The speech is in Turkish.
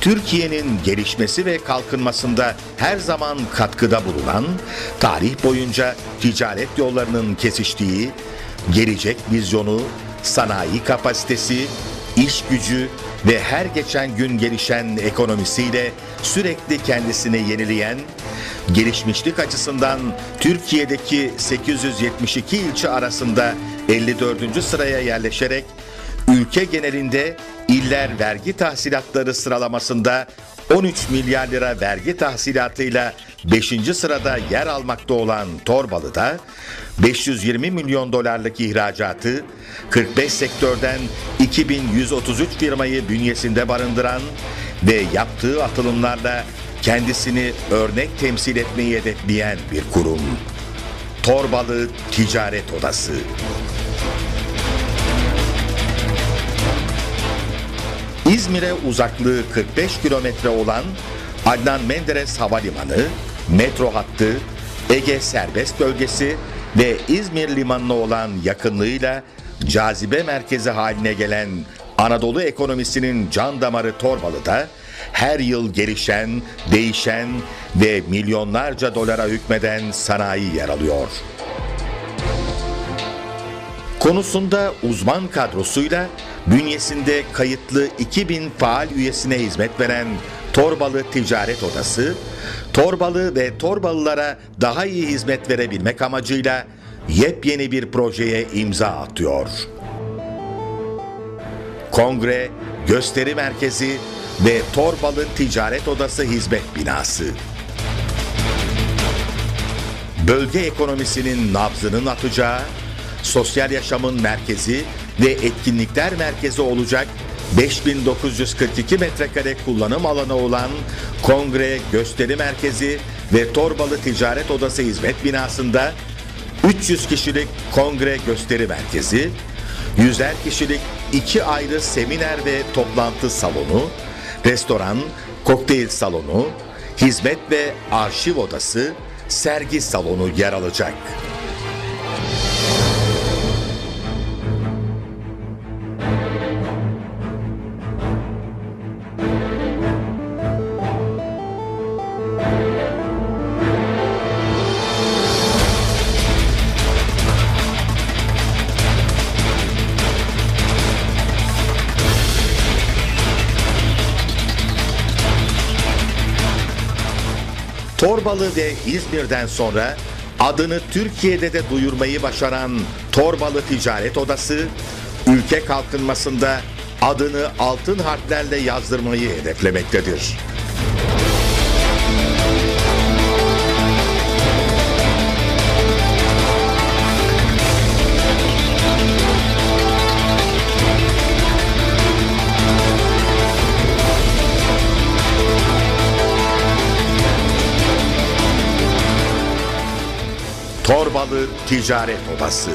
Türkiye'nin gelişmesi ve kalkınmasında her zaman katkıda bulunan, tarih boyunca ticaret yollarının kesiştiği, gelecek vizyonu, sanayi kapasitesi, iş gücü ve her geçen gün gelişen ekonomisiyle sürekli kendisini yenileyen, gelişmişlik açısından Türkiye'deki 872 ilçe arasında 54. sıraya yerleşerek ülke genelinde iller vergi tahsilatları sıralamasında 13 milyar lira vergi tahsilatıyla 5. sırada yer almakta olan Torbalı'da 520 milyon dolarlık ihracatı 45 sektörden 2133 firmayı bünyesinde barındıran ve yaptığı atılımlarla kendisini örnek temsil etmeyi hedefleyen bir kurum. Torbalı Ticaret Odası. İzmir'e uzaklığı 45 kilometre olan Adnan Menderes Havalimanı, metro hattı, Ege Serbest Bölgesi ve İzmir Limanı'na olan yakınlığıyla cazibe merkezi haline gelen Anadolu ekonomisinin can damarı Torbalı'da her yıl gelişen, değişen ve milyonlarca dolara hükmeden sanayi yer alıyor. Konusunda uzman kadrosuyla bünyesinde kayıtlı 2000 faal üyesine hizmet veren Torbalı Ticaret Odası, Torbalı ve Torbalılara daha iyi hizmet verebilmek amacıyla yepyeni bir projeye imza atıyor. Kongre, gösteri merkezi ve Torbalı Ticaret Odası Hizmet Binası. Bölge ekonomisinin nabzının atacağı, sosyal yaşamın merkezi ve etkinlikler merkezi olacak 5942 metrekare kullanım alanı olan kongre, gösteri merkezi ve Torbalı Ticaret Odası hizmet binasında 300 kişilik kongre gösteri merkezi, 100'er kişilik iki ayrı seminer ve toplantı salonu, restoran, kokteyl salonu, hizmet ve arşiv odası, sergi salonu yer alacak. Torbalı ve İzmir'den sonra adını Türkiye'de de duyurmayı başaran Torbalı Ticaret Odası, ülke kalkınmasında adını altın harflerle yazdırmayı hedeflemektedir. Torbalı Ticaret Odası